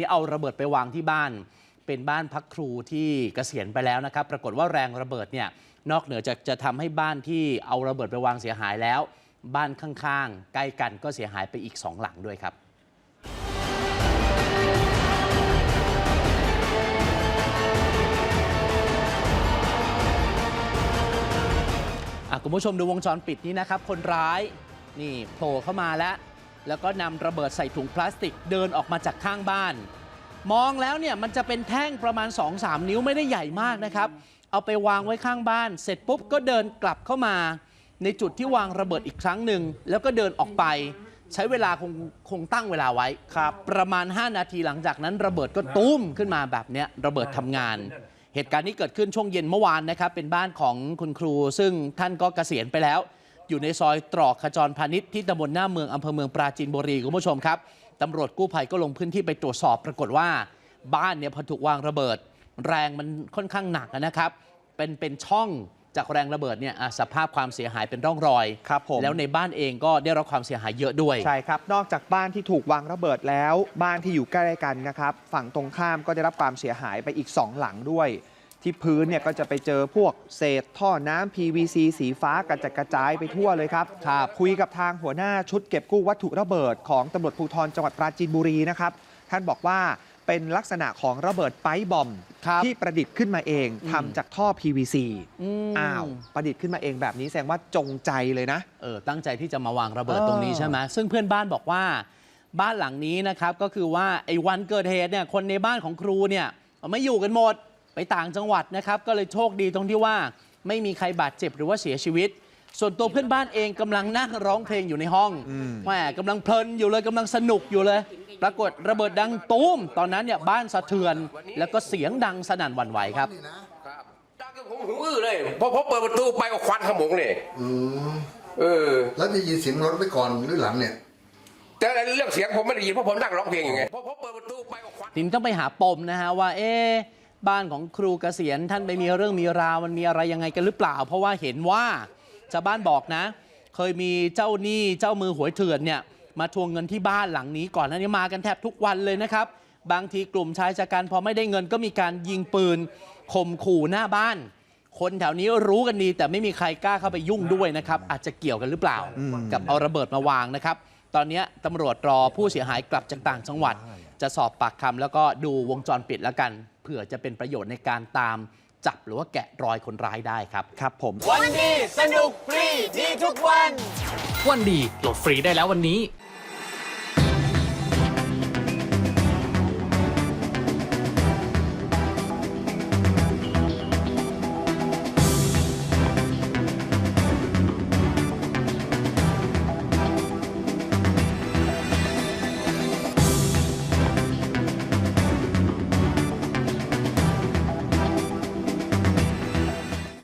นี้เอาระเบิดไปวางที่บ้าน เป็นบ้านพักครูที่เกษียณไปแล้วนะครับ ปรากฏว่าแรงระเบิดเนี่ยนอกเหนือจากจะทำให้บ้านที่เอาระเบิดไปวางเสียหายแล้ว บ้านข้างๆ ใกล้กันก็เสียหายไปอีกสองหลังด้วยครับ อะคุณผู้ชมดูวงจรปิดนี้นะครับ คนร้ายนี่โผล่เข้ามาแล้ว แล้วก็นำระเบิดใส่ถุงพลาสติกเดินออกมาจากข้างบ้าน มองแล้วเนี่ยมันจะเป็นแท่งประมาณ 2-3 นิ้วไม่ได้ใหญ่มากนะครับ เอาไปวางไว้ข้างบ้าน เสร็จปุ๊บก็เดินกลับเข้ามา ในจุดที่วางระเบิดอีกครั้งหนึ่งแล้วก็เดินออกไป ใช้เวลาคงคงตั้งเวลาไว้ครับประมาณ 5 นาทีหลังจากนั้น ระเบิดก็ตุ้มขึ้นมาแบบเนี้ยระเบิดทำงาน เหตุการณ์นี้เกิดขึ้นช่วงเย็นเมื่อวานนะครับเป็นบ้านของคุณครู ซึ่งท่านก็เกษียณไปแล้ว อยู่ในซอยตรอกขจรพาณิชย์ที่ตำบลหน้าเมืองอำเภอเมืองปราจีนบุรีคุณผู้ชมครับตำรวจกู้ภัยก็ลงพื้นที่ไปตรวจสอบปรากฏว่า บ้านเนี่ยพอถูกวางระเบิด แรงมันค่อนข้างหนักนะครับ เป็นเป็นช่องจากแรงระเบิดเนี่ยอะสภาพความเสียหายเป็นร่องรอย ครับผม แล้วในบ้านเองก็ได้รับความเสียหายเยอะด้วย ใช่ครับ นอกจากบ้านที่ถูกวางระเบิดแล้ว บ้านที่อยู่ใกล้กันนะครับ ฝั่งตรงข้ามก็ได้รับความเสียหายไปอีก 2 หลังด้วย ที่พื้นเนี่ยก็จะไปเจอพวกเศษท่อน้ำ PVC สีฟ้ากระจัดกระจายไปทั่วเลยครับครับ คุยกับทางหัวหน้าชุดเก็บกู้วัตถุระเบิดของตำรวจภูธรจังหวัดปราจีนบุรีนะครับ ท่านบอกว่าเป็นลักษณะของระเบิดไปบอม ครับที่ประดิษฐ์ขึ้นมาเองอืมทำจากท่อ PVC มอ้าวประดิษฐ์ขึ้นมาเองแบบนี้แสดงว่าจงใจเลยนะ เออตั้งใจที่จะมาวางระเบิดเออตรงนี้ใช่ไหมซึ่งเพื่อนบ้านบอกว่า บ้านหลังนี้นะครับก็คือว่าไอ้วันเกิดเหตุเนี่ยคนในบ้านของครูเนี่ยไม่อยู่กันหมด ไปต่างจังหวัดนะครับ ก็เลยโชคดีตรงที่ว่าไม่มีใครบาดเจ็บหรือว่าเสียชีวิต ส่วนตัวเพื่อนบ้านเองกำลังนั่งร้องเพลงอยู่ในห้องแหมกำลังเพลินอยู่เลยกำลังสนุกอยู่เลย ปรากฏระเบิดดังตูมตอนนั้นเนี่ยบ้านสะเทือน แล้วก็เสียงดังสนั่นหวั่นไหวครับครับดังจนผมหูอื้อเลยพอพอเปิดประตูไปก็ควันขโมงเลยอืมเออ แล้วได้ยินเสียงรถไว้ก่อนหรือหลังเนี่ย แต่เรื่องเสียงผมไม่ได้ยินเพราะผมนั่งร้องเพลงอย่างไงพอพอเปิดประตูไปก็ควัน ทีนี้ต้องไปหาปมนะฮะว่าเอ๊ะ บ้านของครูเกษียณท่านไปมีเรื่องมีราวมันมีอะไรยังไงกันหรือเปล่า เพราะว่าเห็นว่าชาวบ้านบอกนะ เคยมีเจ้าหนี้เจ้ามือหวยเถื่อนเนี่ยมาทวงเงินที่บ้านหลังนี้ก่อนหน้านี้มากันแทบทุกวันเลยนะครับ บางทีกลุ่มชายชะกันพอไม่ได้เงินก็มีการยิงปืนข่มขู่หน้าบ้าน คนแถวนี้รู้กันดี แต่ไม่มีใครกล้าเข้าไปยุ่งด้วยนะครับ อาจจะเกี่ยวกันหรือเปล่า กับเอาระเบิดมาวางนะครับ ตอนนี้ตำรวจรอผู้เสียหายกลับจากต่างจังหวัด จะสอบปากคำแล้วก็ดูวงจรปิดแล้วกัน เผื่อจะเป็นประโยชน์ในการตามจับหรือว่าแกะรอยคนร้ายได้ครับ ครับผม วันดีสนุกฟรีดีทุกวัน วันดีโหลดฟรีได้แล้ววันนี้